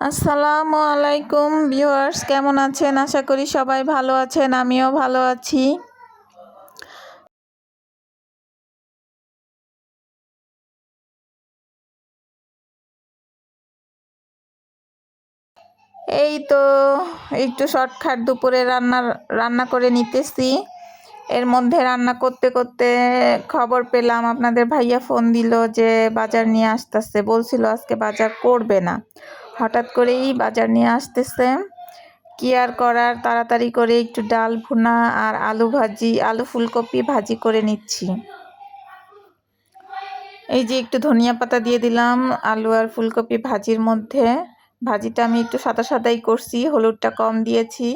আসসালামু আলাইকুম ভিউয়ার্স, কেমন আছেন? আশা করি সবাই ভালো আছেন, আমিও ভালো আছি। এই তো একটু শর্টকাট দুপুরে রান্না রান্না করে নিতেছি। এর মধ্যে রান্না করতে করতে খবর পেলাম, আপনাদের ভাইয়া ফোন দিল যে বাজার নিয়ে আসতেছে, বলছিল আজকে বাজার করবে না। হঠাৎ করেই বাজার নিয়ে আসতেছে। কি আর করার? তাড়াতাড়ি করে একটু ডাল, ভুনা আর আলু ভাজি, আলু ফুলকপি ভাজি করে নিচ্ছি। এই যে একটু ধনিয়া পাতা দিয়ে দিলাম, আলু আর ফুলকপি ভাজির মধ্যে। ভাজিটা আমি একটু সাদা সাদাই করছি, হলুদটা কম দিয়েছি।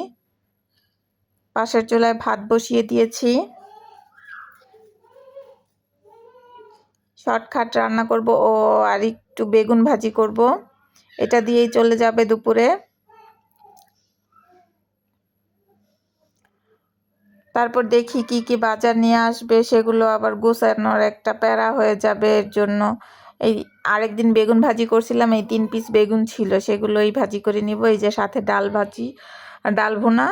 পাশের চুলায় ভাত বসিয়ে দিয়েছি। শর্টকাট রান্না করব ও আর একটু বেগুন ভাজি করব। এটা দিয়েই চলে যাবে দুপুরে। তারপর দেখি কি কি বাজার নিয়ে আসবে, সেগুলো আবার গোছানোর একটা প্যারা হয়ে যাবে এর জন্য। এই আরেকদিন বেগুন ভাজি করছিলাম, এই তিন পিস বেগুন ছিল, সেগুলোই ভাজি করে নিব। এই যে সাথে ডাল ভাজি, ডাল ভুনা,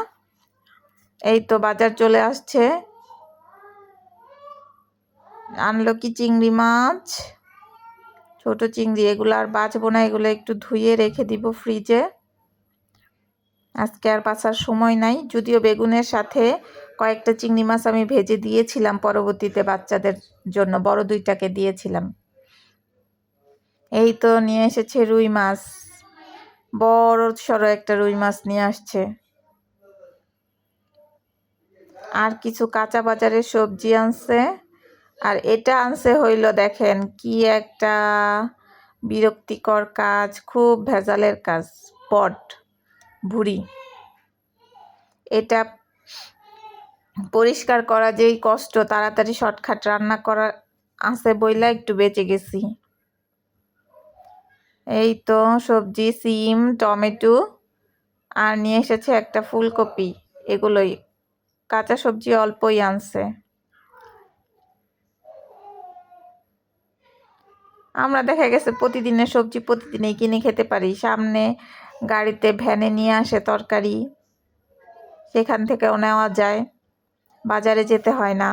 এই তো বাজার চলে আসছে। আনলো কি চিংড়ি মাছ? ছোট চিংড়ি এগুলো আর বাঁচবো না, এগুলো একটু ধুয়ে রেখে দিব ফ্রিজে আজকে আর বাঁচার সময় নাই, যদিও বেগুনের সাথে কয়েকটা চিংড়ি মাছ আমি ভেজে দিয়েছিলাম পরবর্তীতে বাচ্চাদের জন্য, বড় দুইটাকে দিয়েছিলাম। এই তো নিয়ে এসেছে রুই মাছ, বড় সড়ো একটা রুই মাছ নিয়ে আসছে। আর কিছু কাঁচা বাজারের সবজি আনছে। আর এটা আনছে হইল দেখেন কি একটা বিরক্তিকর কাজ, খুব ভেজালের কাজ, পট, ভুড়ি। এটা পরিষ্কার করা যেই কষ্ট, তাড়াতাড়ি শর্টকাট রান্না করা আছে বইলা একটু বেঁচে গেছি। এই তো সবজি, সিম, টমেটো, আর নিয়ে এসেছে একটা ফুলকপি, এগুলোই। কাঁচা সবজি অল্পই আনছে। আমরা দেখা গেছে প্রতিদিনের সবজি প্রতিদিনই কিনে খেতে পারি। সামনে গাড়িতে ভ্যানে নিয়ে আসে তরকারি, সেখান থেকেও নেওয়া যায়। বাজারে যেতে হয় না।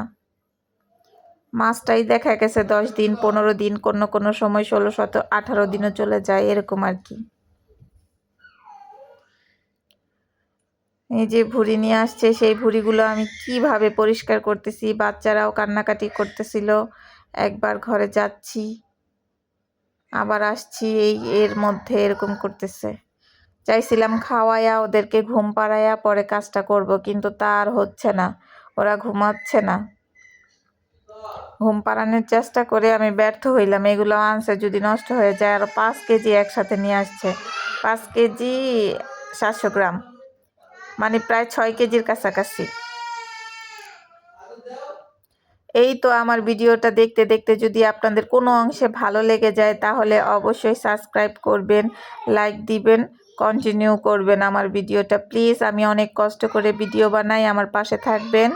মাছটাই দেখা গেছে দশ দিন, পনেরো দিন, কোনো কোনো সময় ষোলো শত আঠারো দিনও চলে যায়, এরকম আর কি। এই যে ভুড়ি নিয়ে আসছে, সেই ভুড়িগুলো আমি কীভাবে পরিষ্কার করতেছি? বাচ্চারাও কান্নাকাটি করতেছিল। একবার ঘরে যাচ্ছি। আবার আসছি, এই এর মধ্যে এরকম করতেছে। চাইছিলাম খাওয়াইয়া ওদেরকে ঘুম পাড়াইয়া পরে কাজটা করব, কিন্তু তার হচ্ছে না। ওরা ঘুমাচ্ছে না। ঘুম পাড়ানোর চেষ্টা করে আমি ব্যর্থ হইলাম। এগুলো আনছে যদি নষ্ট হয়ে যায় আরও পাঁচ কেজি একসাথে নিয়ে আসছে। পাঁচ কেজি সাতশো গ্রাম। মানে প্রায় ছয় কেজির কাছাকাছি। এই তো আমার ভিডিওটা দেখতে দেখতে যদি আপনাদের কোনো অংশে ভালো লেগে যায়, তাহলে অবশ্যই সাবস্ক্রাইব করবেন, লাইক দিবেন কন্টিনিউ করবেন আমার ভিডিওটা। প্লিজ, আমি অনেক কষ্ট করে ভিডিও বানাই, আমার পাশে থাকবেন।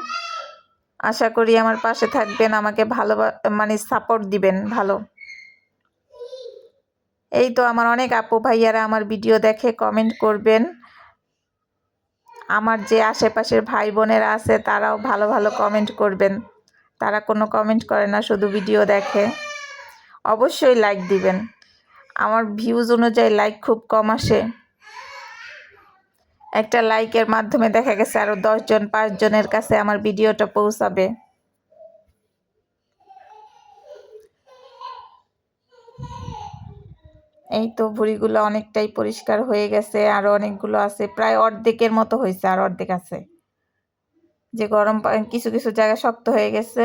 আশা করি আমার পাশে থাকবেন, আমাকে ভালো মানে সাপোর্ট দিবেন ভালো। এই তো আমার অনেক আপু ভাইয়ারা আমার ভিডিও দেখে কমেন্ট করবেন। আমার যে আশেপাশের ভাই বোনেরা আছে, তারাও ভালো ভালো কমেন্ট করবেন। তারা কোনো কমেন্ট করে না, শুধু ভিডিও দেখে। অবশ্যই লাইক দিবেন। আমার ভিউজ অনুযায়ী লাইক খুব কম আসে। একটা লাইকের মাধ্যমে দেখা গেছে আরও দশজন, পাঁচজনের কাছে আমার ভিডিওটা পৌঁছাবে। এই তো ভুড়িগুলো অনেকটাই পরিষ্কার হয়ে গেছে আরও অনেকগুলো আছে, প্রায় অর্ধেকের মতো হয়েছে, আর অর্ধেক আছে। যে গরম কিছু কিছু জায়গা শক্ত হয়ে গেছে।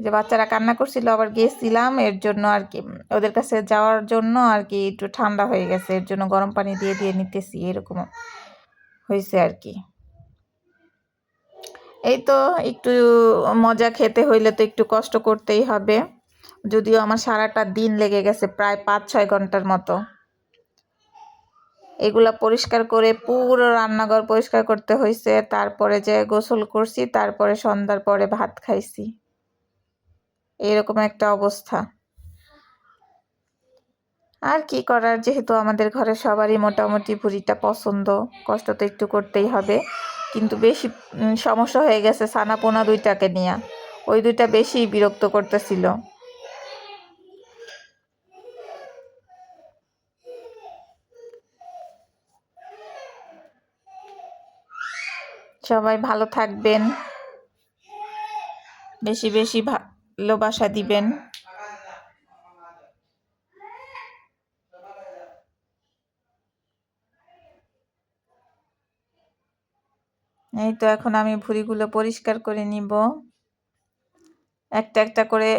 যে বাচ্চারা কান্না করছিল, আবার গিয়েছিলাম এর জন্য আর কি, ওদের কাছে যাওয়ার জন্য আর কি একটু ঠান্ডা হয়ে গেছে, এর জন্য গরম পানি দিয়ে দিয়ে নিতেছি, এরকম হয়েছে আর কি। এই তো একটু মজা খেতে হইলে তো একটু কষ্ট করতেই হবে। যদিও আমার সারাটা দিন লেগে গেছে, প্রায় পাঁচ ছয় ঘণ্টার মতো। এগুলা পরিষ্কার করে পুরো রান্নাঘর পরিষ্কার করতে হয়েছে তারপরে যে গোসল করছি, তারপরে সন্ধ্যার পরে ভাত খাইছি। এরকম একটা অবস্থা। আর কি করার, যেহেতু আমাদের ঘরে সবারই মোটামুটি ভুড়িটা পছন্দ, কষ্ট তো একটু করতেই হবে। কিন্তু বেশি সমস্যা হয়ে গেছে সানাপোনা দুইটাকে নিয়ে। ওই দুইটা বেশি বিরক্ত করতেছিল। সবাই ভালো থাকবেন। বেশি বেশি ভালোবাসা দিবেন। এই তো এখন আমি ভুঁড়িগুলো পরিষ্কার করে নিব। একটা একটা করে,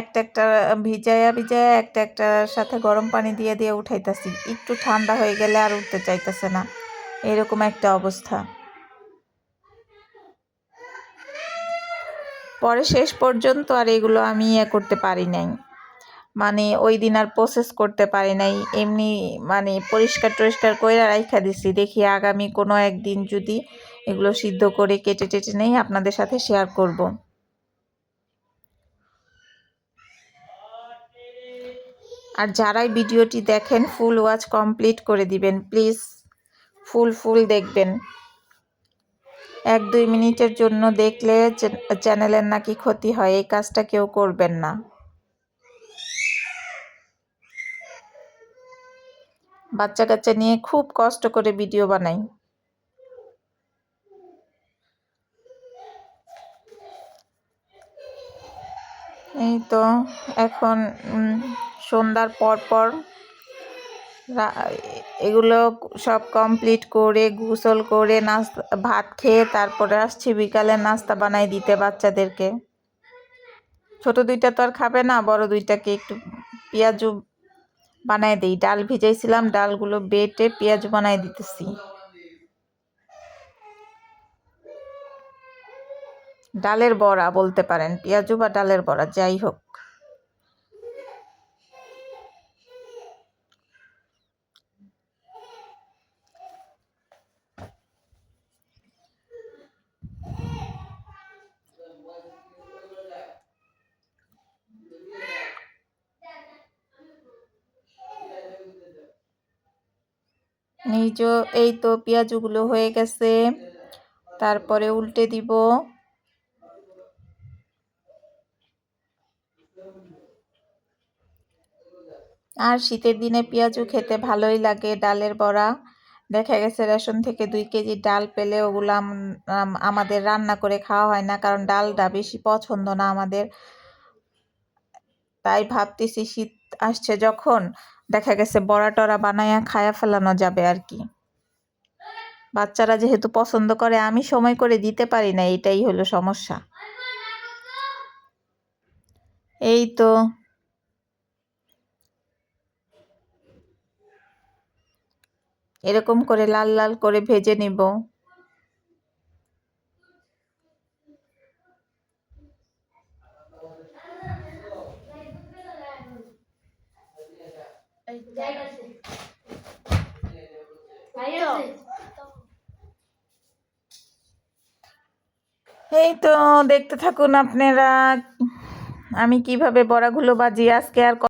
একটা একটা ভিজায়া ভিজায়া, একটা একটার সাথে গরম পানি দিয়ে দিয়ে উঠাইতেছি। একটু ঠান্ডা হয়ে গেলে আর উঠতে চাইতেছে না। এরকম একটা অবস্থা। পরে শেষ পর্যন্ত আর এগুলো আমি ইয়ে করতে পারি নাই। মানে ওই দিন আর প্রসেস করতে পারি নাই। এমনি মানে পরিষ্কার টরিষ্কার করে রাইখা দিছি। দেখি আগামী কোনো একদিন যদি এগুলো সিদ্ধ করে কেটে টেটে নেই, আপনাদের সাথে শেয়ার করব। আর যারাই ভিডিওটি দেখেন ফুল ওয়াচ কমপ্লিট করে দিবেন প্লিজ ফুল ফুল দেখবেন। এক দুই মিনিটের জন্য দেখলে চ্যানেলের নাকি ক্ষতি হয়, এই কাজটা কেউ করবেন না। বাচ্চা কাচ্চা নিয়ে খুব কষ্ট করে ভিডিও বানাই। এই তো এখন সন্ধ্যার পর পর এগুলো সব কমপ্লিট করে, গোসল করে, নাস্তা, ভাত খেয়ে তারপরে আসছি বিকালে নাস্তা বানাই দিতে বাচ্চাদেরকে। ছোট দুইটা তো আর খাবে না, বড় দুইটাকে একটু পেঁয়াজু বানাই দিই। ডাল ভিজাইছিলাম, ডালগুলো বেটে পেঁয়াজ বানাই দিতেছি। ডালের বড়া বলতে পারেন, পেঁয়াজু বা ডালের বড়া, যাই হোক। এই এই তো পেঁয়াজগুলো হয়ে গেছে। তারপরে উল্টে দিব। আর শীতের দিনে পেঁয়াজু খেতে ভালোই লাগে, ডালের বড়া। দেখা গেছে রেশন থেকে দুই কেজি ডাল পেলে ওগুলো আম- আম- আমাদের রান্না করে খাওয়া হয় না, কারণ ডালটা বেশি পছন্দ না আমাদের। তাই ভাবতেছি শীত আসছে যখন দেখা গেছে বড়া টরা বানায়া খায়া ফেলানো যাবে আর কি। বাচ্চারা যেহেতু পছন্দ করে, আমি সময় করে দিতে পারি না, এটাই হলো সমস্যা। এই তো। এরকম করে লাল লাল করে ভেজে নিব। এই তো দেখতে থাকুন আপনারা। আমি কীভাবে বড়াগুলো বাজি আজকে আর